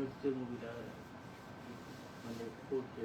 হচ্ছে মুভিটা মানে করতে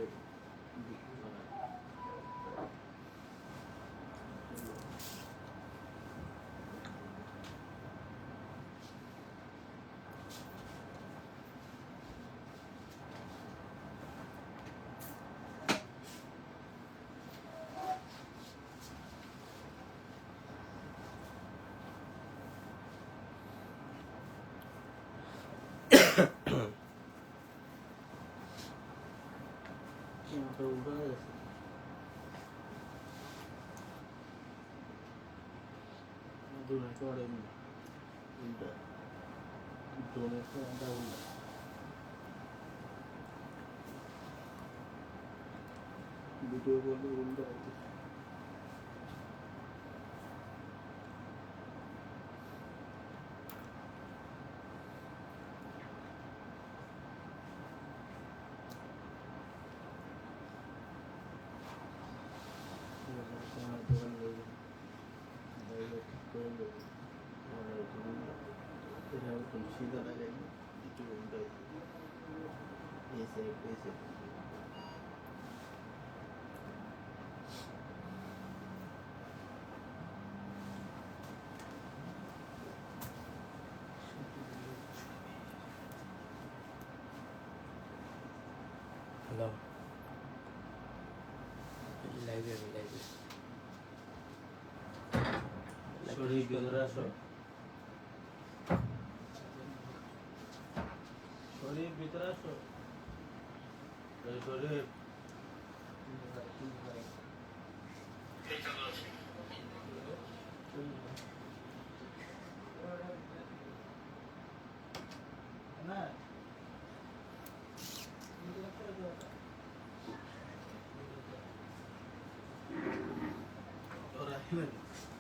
ഡൊണേറ്റ് പറയുന്നുണ്ട് ഇവിടെ ഡൊണേറ്റ് ഉണ്ടാവില്ല വീഡിയോ പോലെ ഉണ്ടാവില്ല টের পেয়েছে হ্যালো লাইভে লাইভে শরীর বেদরা আসো れドライブ。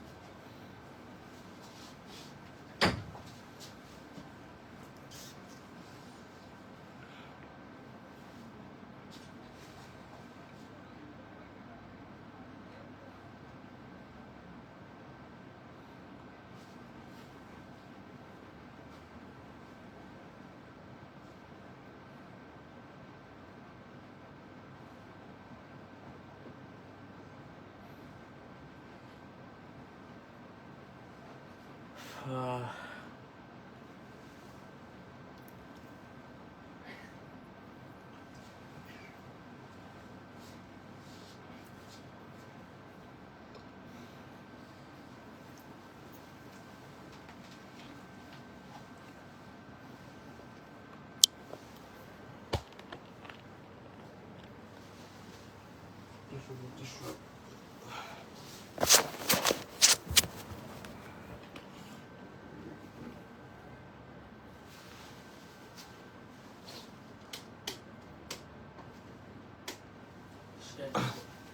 শরীর না ওরা আহ,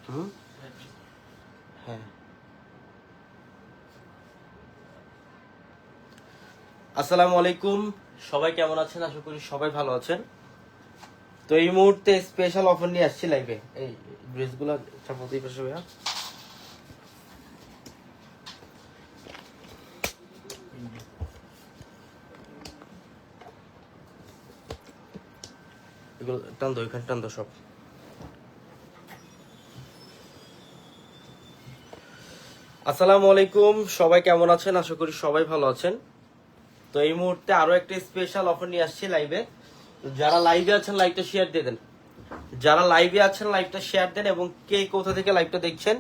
হুম? হ্যাঁ। আসসালামু আলাইকুম। সবাই কেমন আছেন? আশা করি সবাই ভালো আছেন। তো এই মুহূর্তে স্পেশাল অফার নিয়ে আসছি লাইভে এই ড্রেসগুলো চাপাতেই পাশে ভাইয়া। এগুলো টান দো এখানে টান দো সব। আসসালামু আলাইকুম। সবাই কেমন আছেন? আশা করি সবাই ভালো আছেন। তো এই মুহূর্তে আরও একটা স্পেশাল অফার নিয়ে আসছি লাইভে যারা লাইভে আছেন লাইভটা শেয়ার দিয়ে দেন। যারা লাইভে আছেন লাইভটা শেয়ার দেন এবং কে কোথা থেকে লাইভটা দেখছেন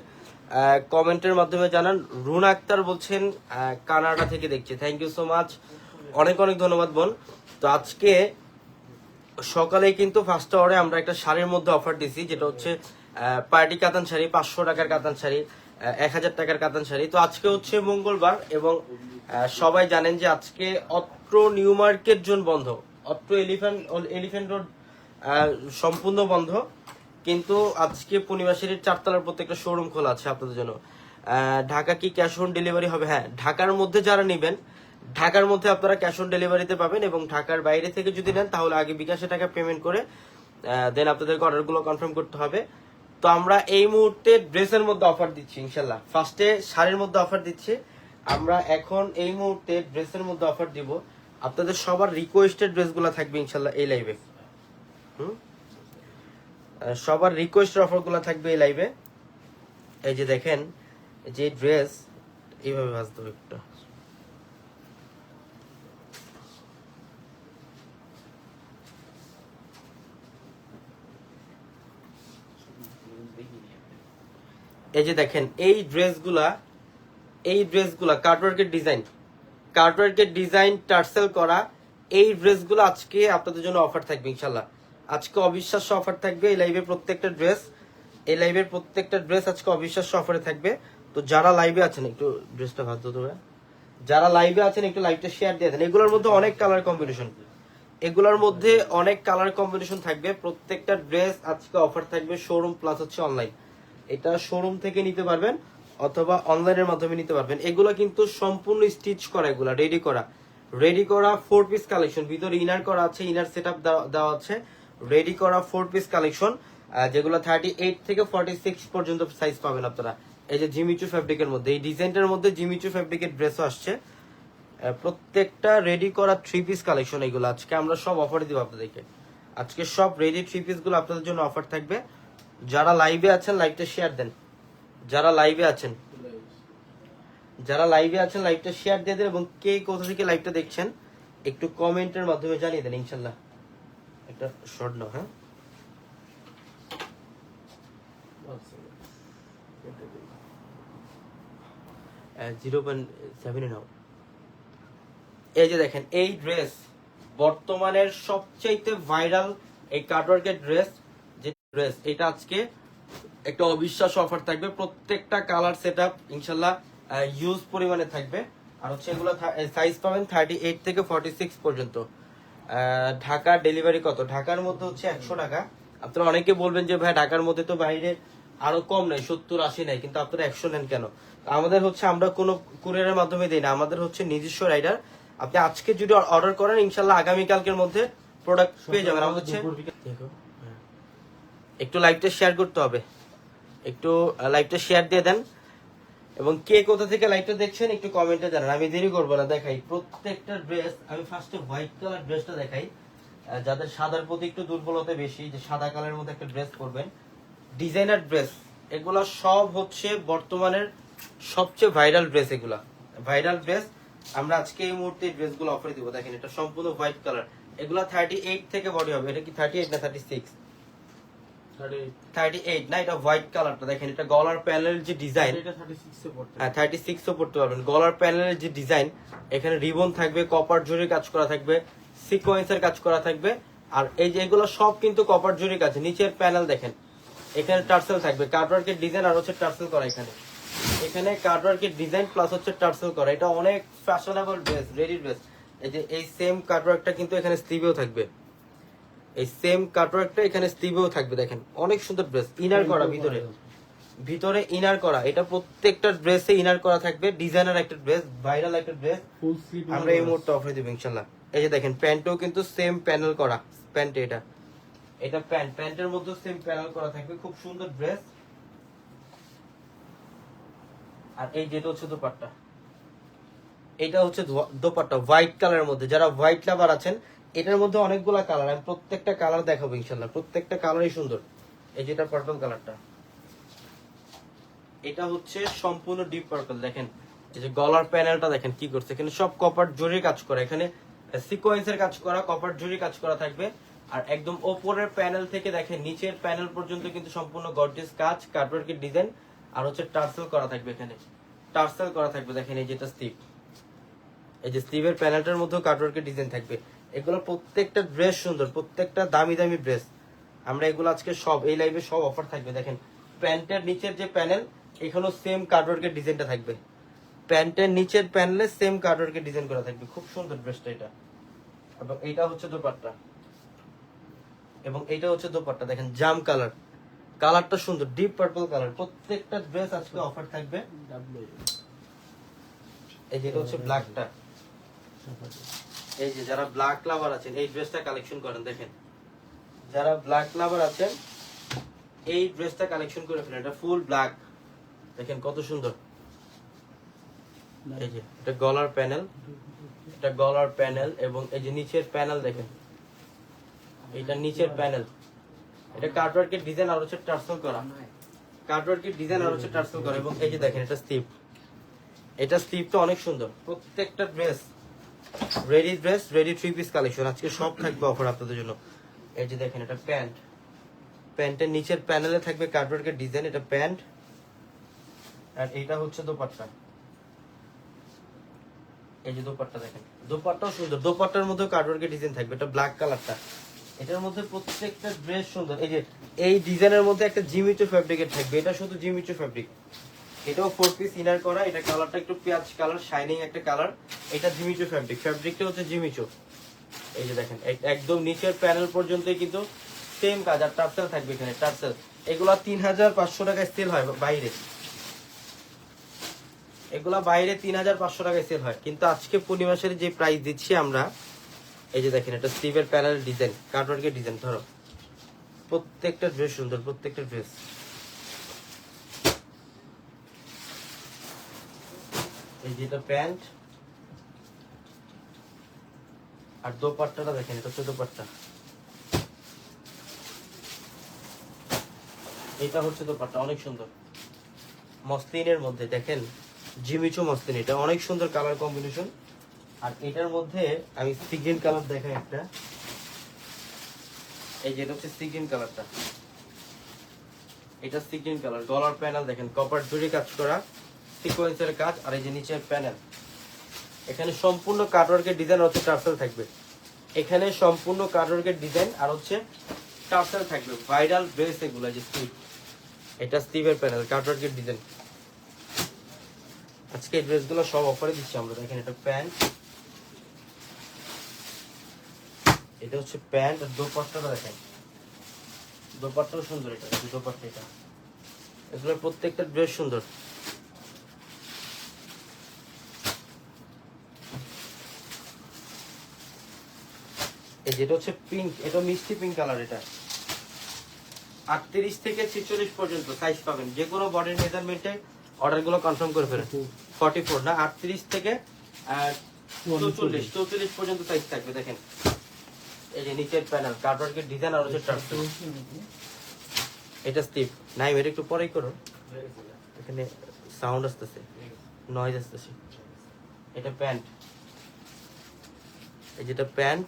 কমেন্টের মাধ্যমে জানান। রুনা আক্তার বলছেন কানাডা থেকে দেখছে। থ্যাংক ইউ সো মাচ অনেক অনেক ধন্যবাদ, বোন। তো আজকে সকালে কিন্তু ফার্স্ট আওয়ারে আমরা একটা শাড়ির মধ্যে অফার দিছি যেটা হচ্ছে পার্টি কাতান শাড়ি, পাঁচশো টাকার কাতান শাড়ি। এক হাজার টাকার কাতান শাড়ি। তো আজকে হচ্ছে মঙ্গলবার এবং সবাই জানেন যে আজকে অত্র নিউ মার্কেট জোন বন্ধ। অত্র এলিফ্যান্ট এলিফ্যান্ট রোড সম্পূর্ণ বন্ধ। কিন্তু আজকে পূর্ণিমাশির চারতলার প্রত্যেকটা শোরুম খোলা আছে আপনাদের জন্য। ঢাকা কি ক্যাশ অন ডেলিভারি হবে? হ্যাঁ ঢাকার মধ্যে যারা নেবেন, ঢাকার মধ্যে আপনারা ক্যাশ অন ডেলিভারিতে পাবেন এবং ঢাকার বাইরে থেকে যদি নেন, তাহলে আগে বিকাশে টাকা পেমেন্ট করে দেন আপনাদেরকে অর্ডারগুলো কনফার্ম করতে হবে। তো আমরা এই মুহূর্তে ড্রেসের মধ্যে অফার দিচ্ছি ইনশাল্লাহ ফার্স্টে শাড়ির মধ্যে অফার দিচ্ছি। আমরা এখন এই মুহূর্তে ড্রেসের মধ্যে অফার দিব। আপনাদের সবার রিকোয়েস্টেড ড্রেসগুলো থাকবে ইনশাল্লাহ এই লাইভে হুম? সবার রিকোয়েস্টের অফারগুলো থাকবে এই লাইভে এই যে দেখেন যে ড্রেস এইভাবে ভাজতে হবে একটা। এই যে দেখেন, এই ড্রেসগুলা এই ড্রেসগুলা কার্টওয়ার্কের ডিজাইন কার্টওয়ার্কের ডিজাইন টার্সেল করা, এই ড্রেসগুলো আজকে আপনাদের জন্য অফার থাকবে ইনশাল্লাহ আজকে অবিশ্বাস্য অফার থাকবে, এই লাইভের প্রত্যেকটা ড্রেস এই লাইভের প্রত্যেকটা ড্রেস আজকে অবিশ্বাস্য অফারে থাকবে। তো যারা লাইভে আছেন, একটু ড্রেসটা ভাত দেবে যারা লাইভে আছেন, একটু লাইভটা শেয়ার দিয়ে দেন। এগুলোর মধ্যে অনেক কালার কম্বিনেশন এগুলোর মধ্যে অনেক কালার কম্বিনেশন থাকবে। প্রত্যেকটা ড্রেস আজকে অফার থাকবে শোরুম প্লাস হচ্ছে অনলাইন এটা শোরুম থেকে নিতে পারবেন অথবা অনলাইনের মাধ্যমে নিতে পারবেন। এগুলো কিন্তু সম্পূর্ণ স্টিচ করা, এগুলা রেডি করা। রেডি করা ফোর পিস কালেকশন ভিতরে ইনার করা আছে ইনার সেট আপ দেওয়া আছে। রেডি করা ফোর পিস কালেকশন যেগুলো থার্টি এইট থেকে ফর্টি সিক্স পর্যন্ত সাইজ পাবেন আপনারা। এই যে জিমিচু ফ্যাব্রিকের মধ্যে, এই ডিজাইনটার মধ্যে জিমিচু ফ্যাব্রিকের ড্রেসও আসছে। প্রত্যেকটা রেডি করা থ্রি পিস কালেকশন এগুলো আজকে আমরা সব অফারে দিব আপনাদেরকে। আজকে সব রেডি থ্রি পিসগুলো আপনাদের জন্য অফার থাকবে। যারা লাইভে আছেন লাইভটা শেয়ার দেন। যারা লাইভে আছেন। যারা লাইভে আছেন লাইভটা শেয়ার দিয়ে দেন এবং কে কোথা থেকে লাইভটা দেখছেন, একটু কমেন্টের মাধ্যমে জানিয়ে দেন, ইনশাল্লাহ। একটা শর্ট নাও হ্যাঁ? জিরো পয়েন্ট এই যে দেখেন, এই ড্রেস বর্তমানের সবচাইতে ভাইরাল এই কাটওয়ার্কের ড্রেস ড্রেস এটা আজকে একটা অবিশ্বাস অফার থাকবে। প্রত্যেকটা কালার সেট আপ ইনশাল্লাহ ইউজ পরিমাণে থাকবে। আর হচ্ছে এগুলো সাইজ পাবেন থার্টি এইট থেকে ফর্টি সিক্স পর্যন্ত ঢাকার ডেলিভারি কত? ঢাকার মধ্যে হচ্ছে একশো টাকা। আপনারা অনেকে বলবেন যে ভাই ঢাকার মধ্যে তো বাইরে আরও কম নেই সত্তর আশি নেই। কিন্তু আপনারা একশো নেন কেন? আমাদের হচ্ছে আমরা কোনো কুরিয়ারের মাধ্যমে দিই না। আমাদের হচ্ছে নিজস্ব রাইডার আপনি আজকে যদি অর্ডার করেন ইনশাল্লাহ আগামীকালকের মধ্যে প্রোডাক্ট পেয়ে যাবেন। আমাদের হচ্ছে। একটু লাইভটা শেয়ার করতে হবে। একটু লাইভটা শেয়ার দিয়ে দেন। এবং কে কোথা থেকে লাইভটা দেখছেন একটু কমেন্টে জানান। আমি দেরি করব না, দেখাই। প্রত্যেকটা ড্রেস আমি ফার্স্টে হোয়াইট কালার ড্রেসটা দেখাই। যাদের সাদার প্রতি একটু দুর্বলতা বেশি, যে সাদা কালারের মধ্যে একটা ড্রেস করবেন ডিজাইনার ড্রেস এগুলা সব হচ্ছে বর্তমানের সবচেয়ে ভাইরাল ড্রেস এগুলা। ভাইরাল ড্রেস আমরা আজকে এই মুহূর্তে ড্রেসগুলো অফারে দিব। দেখেন, এটা সম্পূর্ণ হোয়াইট কালার এগুলা থার্টি এইট থেকে বডি হবে। এটা কি থার্টি এইট না থার্টি সিক্স থার্টি এইট না এটা হোয়াইট কালারটা দেখেন এটা গলার প্যানেল যে ডিজাইন হ্যাঁ থার্টি সিক্সও পড়তে পারবেন। গলার প্যানেলের যে ডিজাইন এখানে রিবন থাকবে কপার জুড়ি কাজ করা থাকবে সিকোয়েন্সের কাজ করা থাকবে। আর এই যে এগুলো সব কিন্তু কপার জুড়ি কাজ। নিচের প্যানেল দেখেন এখানে টার্সেল থাকবে। কার্ডওয়ার্কের ডিজাইন আর হচ্ছে টার্সেল করা এখানে। এখানে কার্ডওয়ার্কের ডিজাইন প্লাস হচ্ছে টার্সেল করা। এটা অনেক ফ্যাশনেবল ড্রেস রেডি ড্রেস এই যে এই সেম কার্ডওয়ার্কটা কিন্তু এখানে স্লিভেও থাকবে। এই সেম কাটওয়ার্কটা এখানে স্লিভেও থাকবে দেখেন। অনেক সুন্দর ড্রেস ইনার করা ভিতরে। ভিতরে ইনার করা এটা প্রত্যেকটা ড্রেসে ইনার করা থাকবে ডিজাইনার একটা ড্রেস ভাইরাল একটা ড্রেস ফুল স্লিভ আমরা এই মুহূর্তে অফারে দেবো ইনশাল্লাহ। এই যে দেখেন প্যান্টও কিন্তু সেম প্যানেল করা প্যান্ট এটা। এটা প্যান্ট প্যান্টের মধ্যে সেম প্যানেল করা থাকবে খুব সুন্দর ড্রেস আর এই যেটা হচ্ছে দোপাট্টা। এটা হচ্ছে দোপাট্টা হোয়াইট কালারের মধ্যে। যারা হোয়াইট লাভার আছেন এটার মধ্যে অনেকগুলা কালার আমি প্রত্যেকটা কালার দেখাবো ইনশাল্লাহ। প্রত্যেকটা কালারই সুন্দর। এই যেটা পার্পল কালারটা এটা হচ্ছে সম্পূর্ণ ডিপ পার্পল দেখেন। এই যে গলার প্যানেলটা দেখেন কি করছে। এখানে সব কপার জরির কাজ করা। এখানে সিকোয়েন্সের কাজ করা কপার জরি কাজ করা থাকবে। আর একদম ওপরের প্যানেল থেকে দেখেন, নিচের প্যানেল পর্যন্ত কিন্তু সম্পূর্ণ গর্জিয়াস কাজ কাটওয়ার্কের ডিজাইন আর হচ্ছে টার্সেল করা থাকবে এখানে। টার্সেল করা থাকবে, দেখেন এই যেটা স্টিপ এই যে স্লিভের প্যানেলটার মধ্যেও কাটওয়ার্কের ডিজাইন থাকবে। এগুলো প্রত্যেকটা ড্রেস সুন্দর, প্রত্যেকটা দামি দামি ড্রেস আমরা এগুলো আজকে সব, এই লাইভে সব অফার থাকবে, দেখেন। প্যান্টের নিচের যে প্যানেল এখানেও সেম কার্ডওয়ার্কের ডিজাইনটা থাকবে। প্যান্টের নিচের প্যানেলে সেম কাটওয়ার্কের ডিজাইন করা থাকবে। খুব সুন্দর ড্রেসটা এটা। এবং এইটা হচ্ছে দোপাট্টা। এবং এইটা হচ্ছে দোপাট্টা, দেখেন, জাম কালার কালারটা সুন্দর ডিপ পার্পল কালার প্রত্যেকটা ড্রেস আজকে অফার থাকবে। এই যেটা হচ্ছে ব্ল্যাকটা এই যে যারা ব্ল্যাক লাভার আছেন, এই ড্রেসটা কালেকশন করেন, দেখেন। যারা ব্ল্যাক লাভার আছেন, এই ড্রেসটা কালেকশন করে ফেলেন, এটা ফুল ব্ল্যাক দেখেন কত সুন্দর। এই যে, এটা গলার প্যানেল এটা গলার প্যানেল এবং এই যে নিচের প্যানেল দেখেন। এটা নিচের প্যানেল এটা কার্টওয়ার্কের ডিজাইন আর হচ্ছে টার্সেল করা। কার্টওয়ার্কের ডিজাইন আর হচ্ছে টার্সেল করা এবং এই যে দেখেন, এটা স্লিপ এটা স্লিপটা অনেক সুন্দর। প্রত্যেকটা dress ready dress ready three piece collection আজকে সব থাকবে অফার আপনাদের জন্য। এই যে দেখেন, এটা প্যান্ট। প্যান্টের নিচের প্যানেলে থাকবে কার্টওয়ার্কের ডিজাইন এটা প্যান্ট। আর এটা হচ্ছে দোপাট্টা। এই যে দোপাট্টা দেখেন। দোপাট্টাও সুন্দর। দোপাট্টার মধ্যে কার্টওয়ার্কের ডিজাইন থাকবে। এটা ব্ল্যাক কালারটা এটার মধ্যে প্রত্যেকটা ড্রেস সুন্দর। এই যে, এই ডিজাইনের মধ্যে একটা জিমিচো ফ্যাব্রিকের থাকবে। এটা শুধু জিমিচো ফ্যাব্রিক এটাও ফোর পিস ইনার করা, এটা কালারটা একটু পেঁয়াজ কালার শাইনিং একটা কালার এটা জিমিচো ফ্যাব্রিক ফ্যাব্রিকটা হচ্ছে জিমিচো। এই যে দেখেন, এক- একদম নিচের প্যানেল পর্যন্ত কিন্তু সেম কাজ, আর টার্সেল থাকবে এখানে, টার্সেল। এগুলা তিন হাজার পাঁচশো টাকায় সেল হয় বাইরে। এগুলা বাইরে তিন হাজার পাঁচশো টাকায় সেল হয়। কিন্তু আজকে পূর্ণিমাসের যে প্রাইস দিচ্ছি আমরা, এই যে দেখেন, এটা স্টিভের প্যানেল ডিজাইন কার্টওয়ার্কের ডিজাইন ধরো। প্রত্যেকটা ড্রেস সুন্দর, প্রত্যেকটা ড্রেস এই যেটা প্যান্ট। আর দোপাট্টাটা দেখেন, এটা হচ্ছে দোপাট্টা। এটা হচ্ছে দোপাট্টা, অনেক সুন্দর। মসলিনের মধ্যে দেখেন, জিমিচো মসলিন, এটা অনেক সুন্দর কালার কম্বিনেশন। আর এটার মধ্যে আমি সিগ্রিন কালার দেখাই একটা। এই যেটা হচ্ছে সিগ্রিন কালারটা। এটা সিগ্রিন কালার, গলার প্যানেল দেখেন, কপার জুড়ি কাজ করা। সিকোয়েন্সের কাজ আর এই যে নিচের প্যানেল। এখানে সম্পূর্ণ কাটওয়ার্কের ডিজাইন হচ্ছে টার্সেল থাকবে। এখানে সম্পূর্ণ কাটওয়ার্কের ডিজাইন আর হচ্ছে টার্সেল থাকবে। ভাইরাল ড্রেস এগুলো, যে স্টিভ। এটা স্টিভের প্যানেল, কাটওয়ার্কের ডিজাইন। আজকে এই ড্রেসগুলো সব অফারে দিচ্ছি আমরা। দেখেন এটা প্যান্ট। এটা হচ্ছে প্যান্ট আর দোপাট্টাটা দেখেন। দোপাট্টাও সুন্দর এটা, দোপাট্টা এটা। এগুলো প্রত্যেকটা ড্রেস সুন্দর। এই যেটা হচ্ছে পিঙ্ক এটা মিষ্টি পিঙ্ক কালার এটা। আটত্রিশ থেকে ছেচল্লিশ পর্যন্ত সাইজ পাবেন। যে কোনো বডির মেজারমেন্টে অর্ডারগুলো কনফার্ম করে ফেলেন। ফর্টি ফোর না আটত্রিশ থেকে চৌচল্লিশ চৌচল্লিশ পর্যন্ত সাইজ থাকবে দেখেন। এই যে নিচের প্যানেল কার্টওয়ার্কের ডিজাইন আর হচ্ছে টার্সেল এটা স্টিপ নাই এটা একটু পরেই করো এখানে সাউন্ড আসতেছে। নয়েজ আসতেছে। এটা প্যান্ট এই যেটা প্যান্ট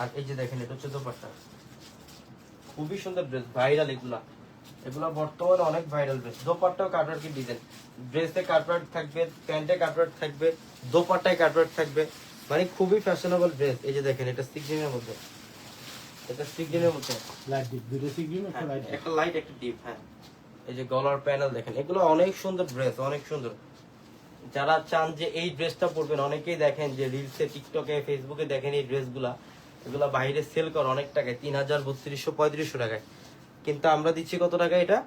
আর এই যে দেখেন এটা হচ্ছে দোপাট্টা। খুবই সুন্দর ড্রেস ভাইরাল এগুলা। এগুলা বর্তমানে অনেক ভাইরাল ড্রেস দোপাট্টাও কি ডিজাইন ড্রেসে কাটওয়ার্ক থাকবে প্যান্টে কাটওয়ার্ক থাকবে দোপাট্টায় কাটওয়ার্ক থাকবে। মানে খুবই ফ্যাশনেবল ড্রেস এই যে দেখেন এটা সিক্সিনের মধ্যে। এটা সিক্সিনের মধ্যে। লাইট ডিপ দুটো সিগ্রিম একটা হ্যাঁ, লাইট একটা লাইট একটা ডিপ হ্যাঁ। এই যে গলার প্যানেল দেখেন এগুলো অনেক সুন্দর ড্রেস অনেক সুন্দর। যারা চান যে এই ড্রেসটা পরবেন অনেকেই দেখেন যে রিলসে টিকটকে ফেসবুকে দেখেন এই ড্রেসগুলা এগুলা বাইরে সেল করে অনেক টাকায় তিন হাজার বত্রিশশো পঁয়ত্রিশশো টাকায়। কিন্তু আমরা দিচ্ছি কত টাকা এটা?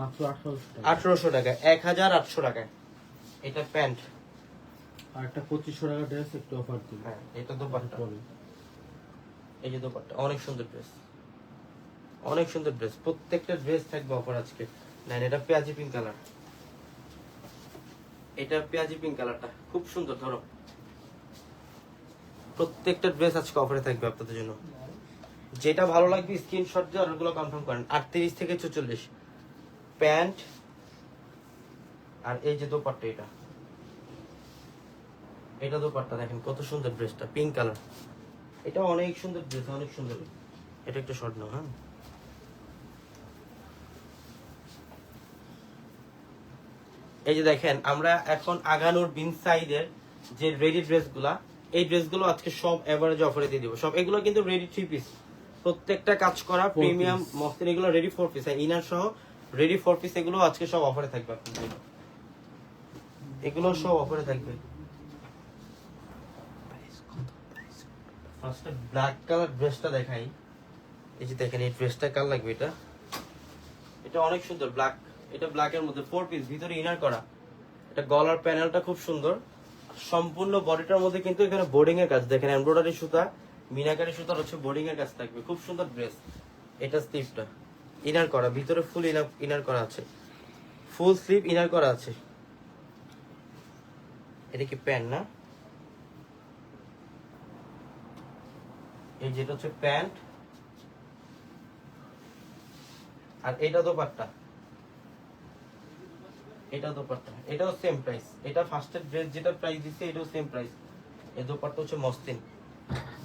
মাত্র আঠারোশো টাকায় এক হাজার আটশো টাকায়। এটা প্যান্ট। আর একটা পঁচিশশো টাকা ড্রেস একটু অফার হ্যাঁ এটা দোপাট্টা। এই যে দোপাট্টা অনেক সুন্দর ড্রেস অনেক সুন্দর ড্রেস প্রত্যেকটা ড্রেস থাকবে অফার আজকে। নেন এটা পেঁয়াজি পিঙ্ক কালার এটা পেঁয়াজি পিঙ্ক কালারটা খুব সুন্দর ধরো। প্রত্যেকটা ড্রেস আজকে অফারে থাকবে আপনাদের জন্য। যেটা ভালো লাগবে স্ক্রিনশট দিয়ে অর্ডারগুলো কনফার্ম করেন। আটত্রিশ থেকে চৌচল্লিশ প্যান্ট আর এই যে দোপাট্টা এটা। এটা দোপাট্টা দেখেন, কত সুন্দর ড্রেসটা পিঙ্ক কালার এটা অনেক সুন্দর ড্রেস, অনেক সুন্দর। এটা একটা শর্ট নাও হ্যাঁ। এই যে দেখেন, আমরা এখন আগানোর বিন সাইডের যে রেডি ড্রেসগুলা এই ড্রেসগুলো আজকে সব এভারেজ অফারে দিয়ে দিব। সব এগুলো কিন্তু রেডি থ্রি পিস প্রত্যেকটা কাজ করা প্রিমিয়াম. মস্তিন এগুলো রেডি ফোর পিস ইনার সহ রেডি ফোর পিস এগুলো আজকে সব অফারে থাকবে আপনাদের। এগুলো সব অফারে থাকবে। ফার্স্টে ব্ল্যাক কালার ড্রেসটা দেখাই। এই যে দেখেন এই ড্রেসটা কার লাগবে এটা? এটা অনেক সুন্দর ব্ল্যাক এটা ব্ল্যাকের মধ্যে ফোর পিস ভিতরে ইনার করা। এটা গলার প্যানেলটা খুব সুন্দর। সম্পূর্ণ বডিটার মধ্যে কিন্তু এখানে বোর্ডিং এর কাজ, দেখেন এমব্রয়ডারি সুতা, মিনাকারি সুতা হচ্ছে বোর্ডিং এর কাজ থাকবে। খুব সুন্দর ড্রেস এটা স্লিভটা ইনার করা, ভিতরে ফুল ইনার ইনার করা আছে। ফুল স্লিভ ইনার করা আছে। এটা কি প্যান্ট না? এই যেটা হচ্ছে প্যান্ট। আর এটা দোপাট্টা। এটা দোপাট্টা এটাও সেম প্রাইস এটা ফার্স্টের ড্রেস যেটা প্রাইস দিচ্ছে এটাও সেম প্রাইস এই দোপাট্টা হচ্ছে মসলিন।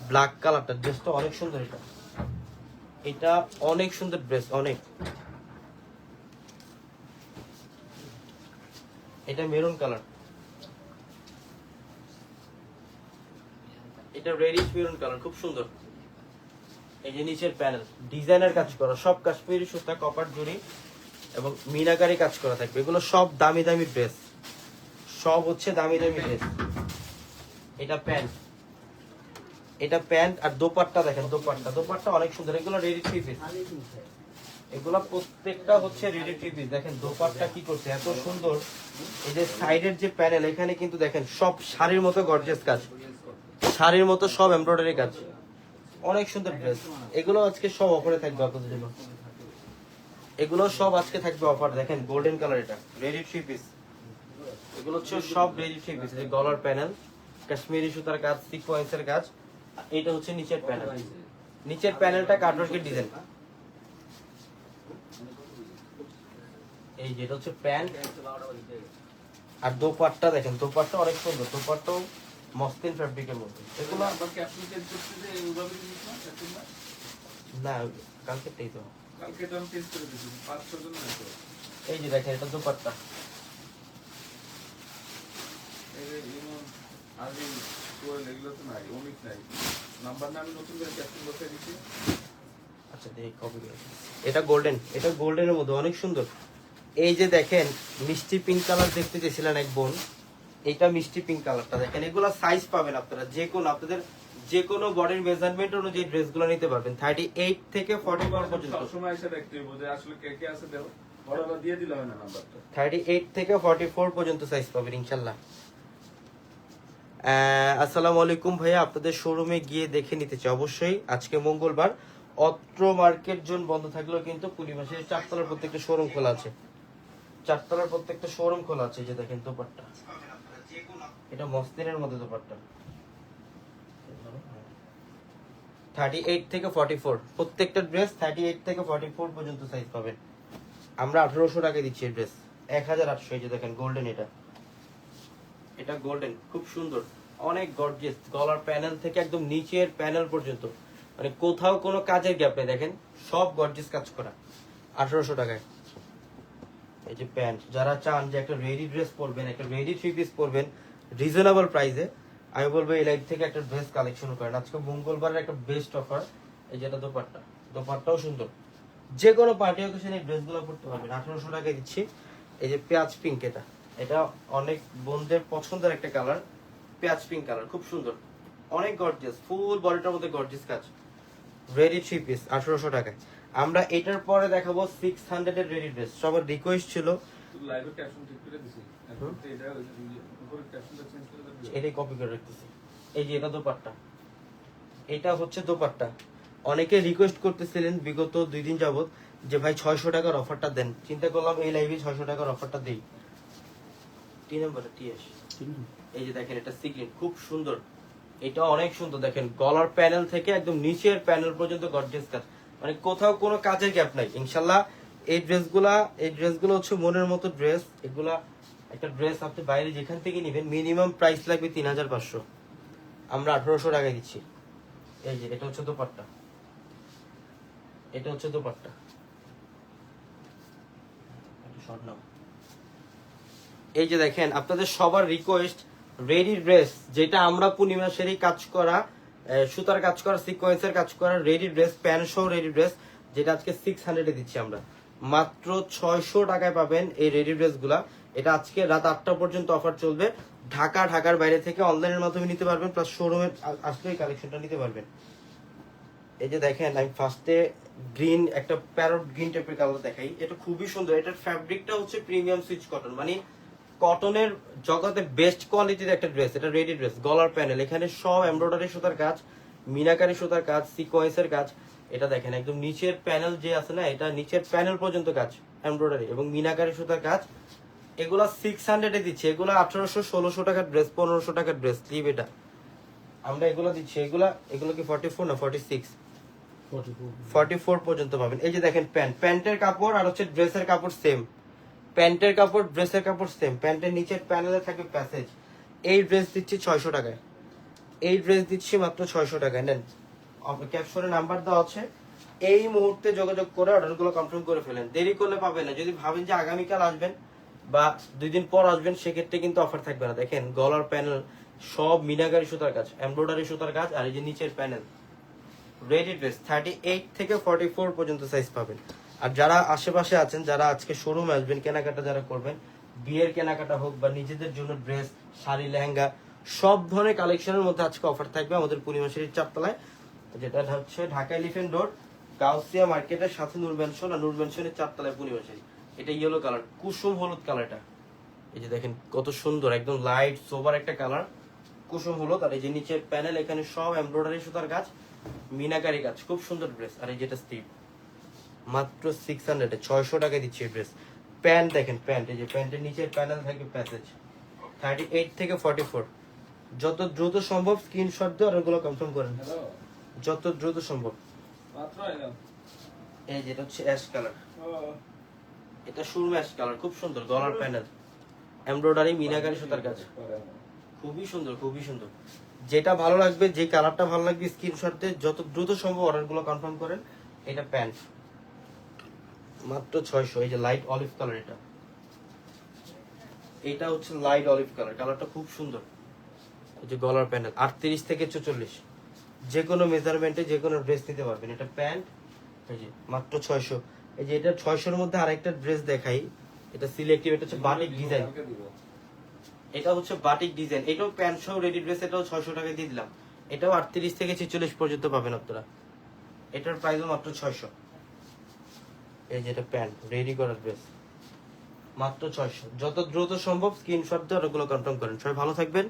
ব্ল্যাক কালারটা ড্রেসটা অনেক সুন্দর এটা। এটা অনেক সুন্দর ড্রেস অনেক। এটা মেরুন কালার এটা রেডিশ মেরুন কালার খুব সুন্দর। এই যে নিচের প্যানেল ডিজাইনের কাজ করা, সব কাশ্মীরি সুতা কপার জুড়ি এবং মিনাকারি কাজ করা থাকবে। এগুলো সব দামি দামি ড্রেস সব হচ্ছে দামি দামি ড্রেস এটা প্যান্ট। এটা প্যান্ট আর দোপাট্টা দেখেন, দোপাট্টা। দোপাট্টা অনেক সুন্দর। এগুলো রেডি থ্রি পিস এগুলা প্রত্যেকটা হচ্ছে রেডি থ্রি পিস দেখেন দোপাট্টা কি করছে, এত সুন্দর। এই যে সাইডের যে প্যানেল এখানে কিন্তু দেখেন সব শাড়ির মতো গর্জিয়াস কাজ। শাড়ির মতো সব এমব্রয়ডারি কাজ। অনেক সুন্দর ড্রেস এগুলো আজকে সব অফারে থাকবে আপনাদের জন্য। এগুলো সব আজকে থাকবে অফার দেখেন গোল্ডেন কালার এটা। রেডি থ্রি পিস এগুলো হচ্ছে সব রেডি থ্রি পিস এই গলার প্যানেল কাশ্মীরি সুতার কাজ সিকোয়েন্সের কাজ আর এইটা হচ্ছে নিচের প্যানেল নিচের প্যানেলটা কাটওয়ার্কের ডিজাইন এই যেটা হচ্ছে প্যান্ট। আর দোপাট্টা দেখেন দোপাট্টা অনেক সুন্দর দোপাট্টাও মসলিন ফ্যাব্রিকের মধ্যে। এগুলো না কালকেরটাই তো। কালকে তো আমি চেঞ্জ করে দিয়েছি পাঁচ ছজন না তো। এই যে দেখেন এটা দোপাট্টা। আগে কোয়েল এগুলো তো নাই অমিত নাই। নাম্বার না আমি নতুন করে ক্যাপশন দিচ্ছি আচ্ছা দেখি কপি এটা গোল্ডেন এটা গোল্ডেনের মধ্যে অনেক সুন্দর। এই যে দেখেন মিষ্টি পিঙ্ক কালার দেখতে চেয়েছিলেন এক বোন। এটা মিষ্টি পিঙ্ক কালারটা দেখেন এগুলো সাইজ পাবেন আপনারা যে কোনো আপনাদের যে কোনো বডির মেজারমেন্ট অনুযায়ী ড্রেসগুলো নিতে পারবেন। থার্টি এইট থেকে ফর্টি ফোর পর্যন্ত। সবসময় এসে দেখতে হইব যে আসলে কে কে আছে দেখো। বড়রা দিয়ে দিলে হয় না নাম্বারটা থার্টি এইট থেকে ফর্টি ফোর পর্যন্ত সাইজ পাবেন ইনশাল্লাহ আসসালামু আলাইকুম ভাইয়া আপনাদের শোরুমে গিয়ে দেখে নিতে চাই। অবশ্যই আজকে মঙ্গলবার অত্র মার্কেট জোন বন্ধ থাকলেও কিন্তু পূর্ণিমাসে চারতলার প্রত্যেকটা শোরুম খোলা আছে। চারতলার প্রত্যেকটা শোরুম খোলা আছে যে দেখেন দোপাট্টা। এটা মসলিনের মধ্যে দোপাট্টা। থার্টি এইট থেকে ফর্টি ফোর প্রত্যেকটা ড্রেস থার্টি এইট থেকে ফোর পর্যন্ত সাইজ পাবেন। আমরা দিচ্ছি এক হাজার আটশো দেখেন গোল্ডেন এটা। এটা গোল্ডেন খুব সুন্দর। অনেক গলার প্যানেল থেকে একদম নিচের প্যানেল পর্যন্ত। মানে কোথাও কোনো কাজের গ্যাপ নেই, দেখেন, সব গর্জিয়াস কাজ করা। আঠারোশো টাকায়। এই যে প্যান্ট যারা চান যে একটা রেডি ড্রেস পরবেন, একটা রেডি থ্রি পিস পরবেন রিজনেবল প্রাইসে আমি বলব এই লাইভ থেকে একটা ড্রেস কালেকশন করেন। আজকে মঙ্গলবারের একটা বেস্ট অফার এই যেটা দোপাট্টা। দোপাট্টাও সুন্দর। যে কোনো পার্টি অকেশনে এই ড্রেসগুলো পড়তে পারবেন। আঠারোশো টাকায় দিচ্ছি। এই যে পেঁয়াজ পিঙ্ক এটা। এটা অনেক বোনদের পছন্দের একটা কালার পেঁয়াজ পিঙ্ক কালার খুব সুন্দর। অনেক গর্জিয়াস ফুল বডিটার মধ্যে গর্জিয়াস কাজ। রেডি থ্রি পিস আঠারোশো টাকায়। আমরা এটার পরে দেখাবো সিক্স হান্ড্রেড এর রেডি ড্রেস সবার রিকোয়েস্ট ছিল। তুই লাইভে ক্যাপশন ঠিক করে দিছি এটা উপরে ক্যাপশনটা চেঞ্জ করে এটাই কপি করে রাখতেছি। এই যে এটা দোপাট্টা। এটা হচ্ছে দোপাট্টা। অনেকে রিকোয়েস্ট করতেছিলেন বিগত দুই দিন যাবত যে ভাই ছয়শো টাকার অফারটা দেন। চিন্তা করলাম এই লাইভে ছয়শো টাকার অফারটা দেই। টি নাম্বারটা টি এস এই যে দেখেন এটা সিগ্রিন খুব সুন্দর। এটা অনেক সুন্দর। দেখেন গলার প্যানেল থেকে একদম নিচের প্যানেল পর্যন্ত গর্জিয়াস কাজ মানে কোথাও কোনো কাজের গ্যাপ নাই। ইনশাল্লাহ এই ড্রেসগুলা এই ড্রেসগুলো হচ্ছে মনের মতো ড্রেস এগুলা একটা ড্রেস আপনি বাইরে যেখান থেকে নেবেন মিনিমাম প্রাইস লাগবে তিন হাজার পাঁচশো। আমরা আঠারোশো টাকা দিচ্ছি। এই যে, এটা হচ্ছে দোপাট্টা। এটা হচ্ছে দোপাট্টা। এই যে দেখেন, আপনাদের সবার রিকোয়েস্ট রেডি ড্রেস যেটা আমরা পূর্ণিমাসেরই কাজ করা সুতার কাজ করা সিকোয়েন্সের কাজ করা রেডি ড্রেস প্যান্ট সহ রেডি ড্রেস যেটা আজকে সিক্স হান্ড্রেডে দিচ্ছি আমরা। মাত্র ছয়শো টাকায় পাবেন এই রেডি ড্রেসগুলা এটা আজকে রাত আটটা পর্যন্ত অফার চলবে। ঢাকা, ঢাকার বাইরে থেকে অনলাইনের মাধ্যমে নিতে পারবেন প্লাস শোরুমে আসলে কালেকশনটা নিতে পারবেন। এই যে দেখেন, আমি ফার্স্টে গ্রিন একটা প্যারট গ্রিন টাইপের কালার দেখাই। এটা খুবই সুন্দর। এটার ফ্যাব্রিকটা হচ্ছে প্রিমিয়াম সুইচ কটন মানে কটনের জগতে বেস্ট কোয়ালিটির একটা ড্রেস এটা রেডি ড্রেস গলার প্যানেল এখানে সব এমব্রয়ডারি সুতার কাজ, মিনাকারি সুতার কাজ সিকোয়েন্সের কাজ। এটা দেখেন, একদম নিচের প্যানেল যে আছে না, এটা নিচের প্যানেল পর্যন্ত কাজ এমব্রয়ডারি এবং মিনাকারি সুতার কাজ। এগুলা সিক্স হান্ড্রেডে দিচ্ছে। এগুলো আঠারোশো ষোলোশো টাকার ড্রেস পনেরোশো টাকার ড্রেস লিভ এটা। আমরা এগুলো দিচ্ছি। এগুলা এগুলো কি ফর্টি ফোর না ফর্টি সিক্স ফর্টি ফোর পর্যন্ত পাবেন। এই যে দেখেন প্যান্ট প্যান্টের কাপড় আর হচ্ছে ড্রেসের কাপড় সেম প্যান্টের কাপড় ড্রেসের কাপড় সেম প্যান্টের নিচের প্যানেলে থাকে প্যাসেজ এই ড্রেস দিচ্ছি ছয়শো টাকায়। এই ড্রেস দিচ্ছি মাত্র ছয়শো টাকায়। নেন। ক্যাপশনে নাম্বার দেওয়া আছে। এই মুহূর্তে যোগাযোগ করে অর্ডারগুলো কনফার্ম করে ফেলেন। দেরি করলে পাবেন না। যদি ভাবেন যে আগামীকাল আসবেন বা দুই দিন পর আসবেন, সেক্ষেত্রে কিন্তু অফার থাকবে না। দেখেন, গলার প্যানেল সব মিনাগারি সুতার কাজ এমব্রয়ডারি সুতার কাজ, আর এই যে নিচের panel ready dress thirty eight থেকে ফর্টি ফোর পর্যন্ত সাইজ পাবেন। আর যারা আশেপাশে আছেন, যারা আজকে শোরুমে আসবেন, কেনাকাটা যারা করবেন, বিয়ের কেনাকাটা হোক বা নিজেদের জন্য ড্রেস শাড়ি, লেহেঙ্গা, সব ধরনের কালেকশনের মধ্যে আজকে অফার থাকবে আমাদের পূর্ণিমাশারির চারতলায়। যেটা হচ্ছে ঢাকা এলিফেন্ট রোড গাউসিয়া মার্কেটের সাথে নূর ম্যানশন আর নূর ম্যানশনের চারতলায় পূর্ণিমাশারি এটা ইয়েলো কালার কুসুম হলুদ কালারটা এই যে দেখেন কত সুন্দর একদম লাইট সোবার একটা কালার কুসুম হলুদ আর এই যে নিচের প্যানেল এখানে সব এমব্রয়ডারি সুতার কাজ মিনাকারি কাজ খুব সুন্দর ড্রেস আর এই যেটা স্টিপ মাত্র সিক্স হান্ড্রেডে ছয়শো টাকা দিচ্ছি এই ড্রেস প্যান্ট দেখেন প্যান্ট এই যে প্যান্টের নিচের প্যানেল থাকবে প্যাসেজ থার্টি এইট থেকে ফর্টি ফোর যত দ্রুত সম্ভব স্ক্রিনশট দিয়ে অর্ডারগুলো কনফার্ম করেন যত দ্রুত সম্ভব। এই যেটা হচ্ছে অ্যাশ কালার এটা সুরমা অ্যাশ কালার, খুব সুন্দর, গলার প্যানেল। এমব্রয়ডারি, মিনাকারি সুতার কাজ। খুবই সুন্দর খুবই সুন্দর। যেটা ভালো লাগবে, যে কালারটা ভালো লাগবে স্ক্রিনশট, যত দ্রুত সম্ভব অর্ডারগুলো কনফার্ম করেন, এটা প্যান্ট। মাত্র ছয়শো, এই যে লাইট অলিভ কালার এটা। এটা হচ্ছে লাইট অলিভ কালার, কালারটা খুব সুন্দর। যে গলার প্যানেল, আটত্রিশ থেকে চল্লিশ যে কোনো মেজারমেন্টে যে কোনো ড্রেস নিতে পারবেন। এটা প্যান্ট, এই যে মাত্র ছয়শো। এই যে এটা ছয়শোর মধ্যে আরেকটা ড্রেস দেখাই। এটা সিলেক্টিভ এটা হচ্ছে বাটিক ডিজাইন এটা হচ্ছে বাটিক ডিজাইন এটাও প্যান্ট সহ রেডি ড্রেস এটাও ছয়শো টাকা দিয়ে দিলাম। এটাও আটত্রিশ থেকে ছেচল্লিশ পর্যন্ত পাবেন আপনারা। এটার প্রাইসও মাত্র ছয়শো। এই যেটা প্যান্ট রেডি করার ড্রেস মাত্র ছয়শো। যত দ্রুত সম্ভব স্ক্রিনশট দিয়ে ওগুলো কনফার্ম করেন। সবাই ভালো থাকবেন।